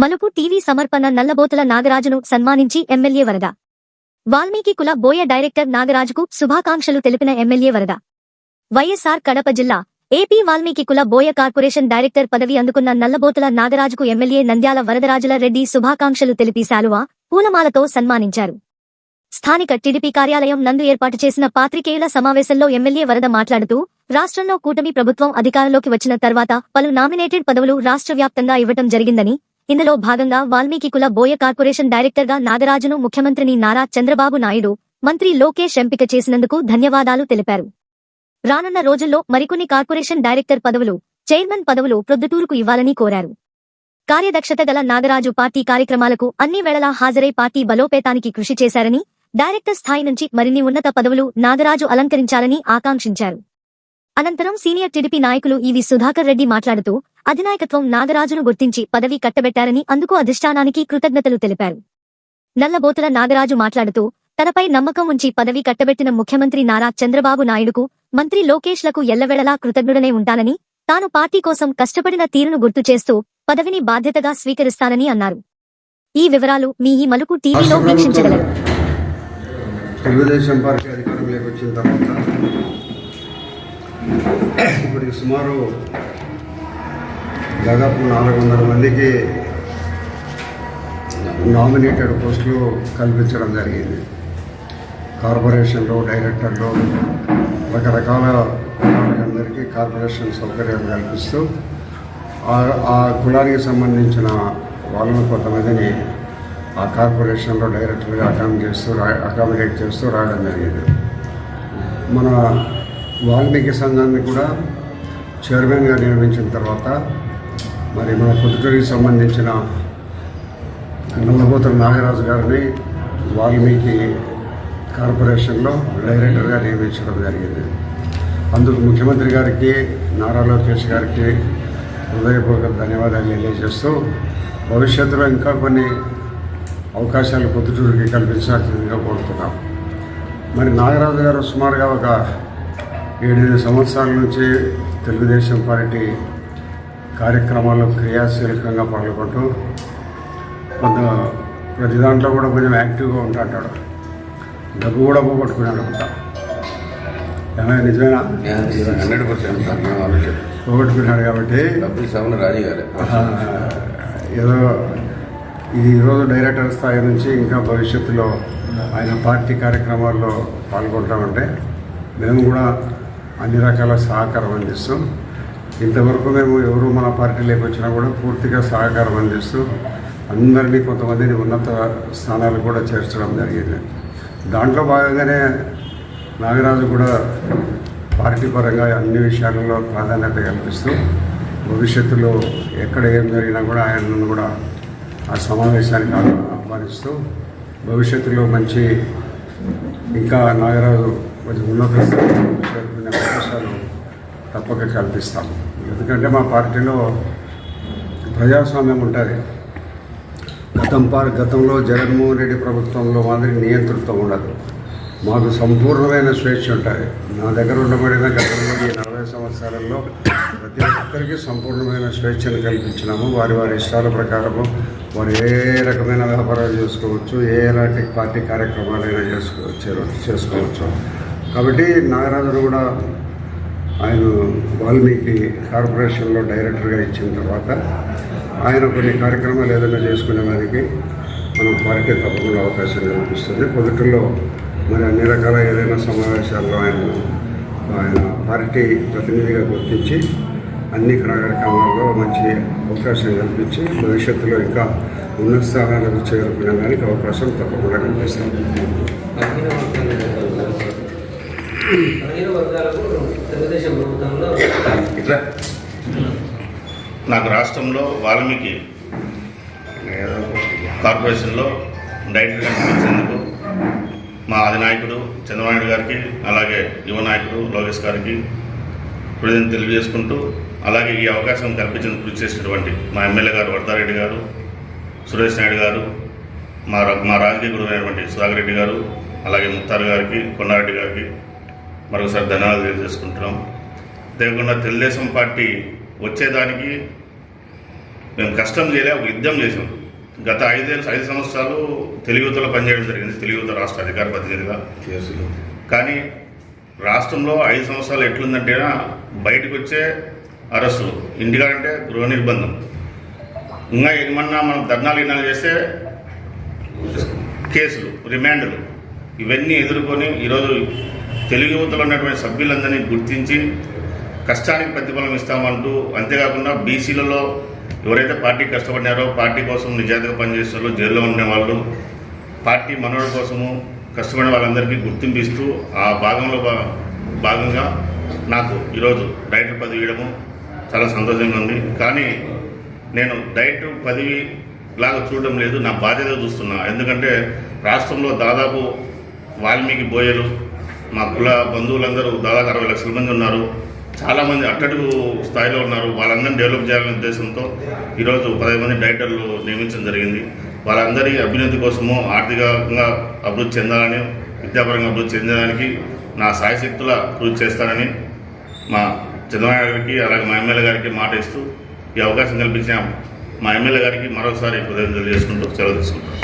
మలుపు టీవీ సమర్పణ నల్లబోతుల నాగరాజును సన్మానించి ఎమ్మెల్యే వరద. వాల్మీకి కుల బోయ డైరెక్టర్ నాగరాజుకు శుభాకాంక్షలు తెలిపిన ఎమ్మెల్యే వరద. వైఎస్ఆర్ కడప జిల్లా ఏపీ వాల్మీకి కుల బోయ కార్పొరేషన్ డైరెక్టర్ పదవి అందుకున్న నల్లబోతుల నాగరాజుకు ఎమ్మెల్యే నంద్యాల వరదరాజుల రెడ్డి శుభాకాంక్షలు తెలిపి శాలువా పూలమాలతో సన్మానించారు. స్థానిక టీడీపీ కార్యాలయం నందు ఏర్పాటు చేసిన పాత్రికేయుల సమావేశంలో ఎమ్మెల్యే వరద మాట్లాడుతూ రాష్ట్రంలో కూటమి ప్రభుత్వం అధికారంలోకి వచ్చిన తర్వాత పలు నామినేటెడ్ పదవులు రాష్ట్ర వ్యాప్తంగా ఇవ్వటం జరిగిందని ఇందులో భాగంగా వాల్మీకి కుల బోయ కార్పొరేషన్ డైరెక్టర్గా నాగరాజును ముఖ్యమంత్రిని నారా చంద్రబాబు నాయుడు మంత్రి లోకేష్ ఎంపిక చేసినందుకు ధన్యవాదాలు తెలిపారు. రానున్న రోజుల్లో మరికొన్ని కార్పొరేషన్ డైరెక్టర్ పదవులు చైర్మన్ పదవులు ప్రొద్దుటూరుకు ఇవ్వాలని కోరారు. కార్యదక్షత గల నాగరాజు పార్టీ కార్యక్రమాలకు అన్ని వేళలా హాజరై పార్టీ బలోపేతానికి కృషి చేశారని డైరెక్టర్ స్థాయి నుంచి మరిన్ని ఉన్నత పదవులు నాగరాజు అలంకరించాలని ఆకాంక్షించారు. అనంతరం సీనియర్ టీడీపీ నాయకులు ఈవి సుధాకర్ రెడ్డి మాట్లాడుతూ అధినాయకత్వం నాగరాజును గుర్తించి పదవి కట్టబెట్టారని అందుకు అధిష్టానానికి కృతజ్ఞతలు తెలిపారు. నల్లబోతుల నాగరాజు మాట్లాడుతూ తనపై నమ్మకం ఉంచి పదవి కట్టబెట్టిన ముఖ్యమంత్రి నారా చంద్రబాబు నాయుడుకు మంత్రి లోకేష్లకు ఎల్లవెళలా కృతజ్ఞుడనే ఉంటానని తాను పార్టీ కోసం కష్టపడిన తీరును గుర్తు చేస్తూ పదవిని బాధ్యతగా స్వీకరిస్తానని అన్నారు. ఈ వివరాలు మీ ఈ మలుపు టీవీలో వీక్షించగలరు. తెలుగుదేశం పార్టీ అధికారంలోకి వచ్చిన తర్వాత ఇప్పటికి సుమారు దాదాపు నాలుగు వందల మందికి నామినేటెడ్ పోస్టులు కల్పించడం జరిగింది. కార్పొరేషన్లో డైరెక్టర్లు రకరకాల అందరికీ కార్పొరేషన్ సౌకర్యాలు కల్పిస్తూ ఆ- కులానికి సంబంధించిన వాళ్ళను కొంతమందిని ఆ కార్పొరేషన్లో డైరెక్టర్గా అకామిడేట్ చేస్తూ అకామిడేట్ చేస్తూ రావడం జరిగింది. మన వాల్మీకి సంఘాన్ని కూడా చైర్మన్గా నియమించిన తర్వాత మరి మన పొద్దుటూరికి సంబంధించిన నల్లబోతుల నాగరాజు గారిని వాల్మీకి కార్పొరేషన్లో డైరెక్టర్గా నియమించడం జరిగింది. అందుకు ముఖ్యమంత్రి గారికి నారా లోకేష్ గారికి హృదయపూర్వక ధన్యవాదాలు తెలియజేస్తూ భవిష్యత్తులో ఇంకా కొన్ని అవకాశాలు పొద్దుటూరికి కల్పించాల్సిందిగా కోరుతున్నాం. మరి నాగరాజు గారు సుమారుగా ఒక ఏడెనిమిది సంవత్సరాల నుంచి తెలుగుదేశం పార్టీ కార్యక్రమాల్లో క్రియాశీలకంగా పాల్గొంటూ కొంత ప్రతి దాంట్లో కూడా కొంచెం యాక్టివ్గా ఉంటాడు. డబ్బు కూడా పోగొట్టుకున్నాడు అనుకుంటా. ఏమైనా నిజమేనా? హండ్రెడ్ పర్సెంట్ పోగొట్టుకున్నాడు కాబట్టి డబ్బులు సవన రాజీ గారు ఏదో ఇది ఈరోజు డైరెక్టర్ స్థాయి నుంచి ఇంకా భవిష్యత్తులో ఆయన పార్టీ కార్యక్రమాల్లో పాల్గొంటామంటే మేము కూడా అన్ని రకాల సహకారం అందిస్తూ ఇంతవరకు మేము ఎవరు మన పార్టీలోకి వచ్చినా కూడా పూర్తిగా సహకారం అందిస్తూ అందరినీ కొంతమందిని ఉన్నత స్థానాలు కూడా చేర్చడం జరిగింది. దాంట్లో భాగంగానే నాగరాజు కూడా పార్టీ పరంగా అన్ని విషయాలలో ప్రాధాన్యత కల్పిస్తూ భవిష్యత్తులో ఎక్కడ ఏం జరిగినా కూడా ఆయనను కూడా ఆ సమావేశానికి ఆహ్వానిస్తూ భవిష్యత్తులో మంచి ఇంకా నాగరాజు కొంచెం ఉన్నత స్థాయిలో చేరుకునే అవకాశాలు తప్పక కల్పిస్తాము ఎందుకంటే మా పార్టీలో ప్రజాస్వామ్యం ఉంటుంది. గతం పార్ గతంలో జగన్మోహన్ రెడ్డి ప్రభుత్వంలో మాదిరి నియంతృత్వం ఉండదు. మాకు సంపూర్ణమైన స్వేచ్ఛ ఉంటుంది. నా దగ్గర ఉండబడిన గతంలో ఈ నలభై సంవత్సరాల్లో ప్రతి ఒక్కరికి సంపూర్ణమైన స్వేచ్ఛను కల్పించినాము. వారి వారి ఇష్టాల ప్రకారము వారు ఏ రకమైన వ్యాపారాలు చేసుకోవచ్చు ఏ ఎలాంటి పార్టీ కార్యక్రమాలైనా చేసుకోవచ్చు చేసుకోవచ్చు. కాబట్టి నాగరాజును కూడా ఆయన వాల్మీకి కార్పొరేషన్లో డైరెక్టర్గా ఇచ్చిన తర్వాత ఆయన కొన్ని కార్యక్రమాలు ఏదైనా చేసుకునే వారికి మనం పార్టీ తప్పకుండా అవకాశం కల్పిస్తుంది. పొద్దుటలో మరి అన్ని రకాల ఏదైనా సమావేశాల్లో ఆయన ఆయన పార్టీ ప్రతినిధిగా గుర్తించి అన్ని కార్యక్రమాల్లో మంచి అవకాశం కల్పించి భవిష్యత్తులో ఇంకా ఉన్నత స్థానాలకు చేరుకునే దానికి అవకాశం తప్పకుండా కల్పిస్తుంది బలహీన వర్గాలకు తెలుగుదేశం ప్రభుత్వంలో ఇట్లా. నాకు రాష్ట్రంలో వాల్మీకి కార్పొరేషన్లో డైరెక్టర్గా నియమించేందుకు మా అధినాయకుడు చంద్రబాబు గారికి అలాగే యువ నాయకుడు లోకేష్ గారికి ప్రజలను తెలియజేసుకుంటూ అలాగే ఈ అవకాశం కల్పించేందుకు కృషి చేసినటువంటి మా ఎమ్మెల్యే గారు వరదారెడ్డి గారు సురేష్ నాయుడు గారు మా మా రాజకీయ గురువైనటువంటి సుధాకర్ రెడ్డి గారు అలాగే ముత్తార్ గారికి కొండారెడ్డి గారికి మరొకసారి ధన్యవాదాలు తెలియజేసుకుంటున్నాం. అంతేకాకుండా తెలుగుదేశం పార్టీ వచ్చేదానికి మేము కష్టం చేయలే ఒక యుద్ధం చేసాం గత ఐదేళ్ళు ఐదు సంవత్సరాలు తెలుగుతలో పనిచేయడం జరిగింది. తెలుగుత రాష్ట్ర అధికార ప్రతినిధిగా కేసులు. కానీ రాష్ట్రంలో ఐదు సంవత్సరాలు ఎట్లుందంటే బయటకు వచ్చే అరెస్టులు ఇంటికాడంటే గృహ నిర్బంధం. ఇంకా ఏమన్నా మనం ధర్నాలు గిన్నాలు చేస్తే కేసులు రిమాండ్లు ఇవన్నీ ఎదుర్కొని ఈరోజు తెలుగు యువతలో ఉన్నటువంటి సభ్యులందరినీ గుర్తించి కష్టానికి ప్రతిఫలం ఇస్తామంటూ అంతేకాకుండా బీసీలలో ఎవరైతే పార్టీ కష్టపడినారో పార్టీ కోసం నిజాయితీగా పనిచేస్తున్నారో జైల్లో ఉన్న వాళ్ళు పార్టీ మనోడి కోసము కష్టపడిన వాళ్ళందరికీ గుర్తింపు ఇస్తూ ఆ భాగంలో భా- భాగంగా నాకు ఈరోజు డైరెక్టర్ పదవి ఇవ్వడము చాలా సంతోషంగా ఉంది. కానీ నేను డైరెక్టర్ పదవి లాగా చూడడం లేదు నా బాధ్యత చూస్తున్నా. ఎందుకంటే రాష్ట్రంలో దాదాపు వాల్మీకి బోయలు మా కుల బంధువులందరూ దాదాపు అరవై లక్షల మంది ఉన్నారు. చాలామంది అట్టడుగు స్థాయిలో ఉన్నారు. వాళ్ళందరినీ డెవలప్ చేయాలనే ఉద్దేశంతో ఈరోజు పదహైదు మంది డైరెక్టర్లు నియమించడం జరిగింది. వాళ్ళందరి అభివృద్ధి కోసము ఆర్థికంగా అభివృద్ధి చెందాలని విద్యాపరంగా అభివృద్ధి చెందడానికి నా సాయశక్తుల కృషి చేస్తానని మా చంద్రబాబు గారికి అలాగే మా ఎమ్మెల్యే గారికి మాట ఇస్తూ ఈ అవకాశం కల్పించిన మా ఎమ్మెల్యే గారికి మరోసారి కృతజ్ఞతలు చేసుకుంటూ సెలవు తీసుకుంటాం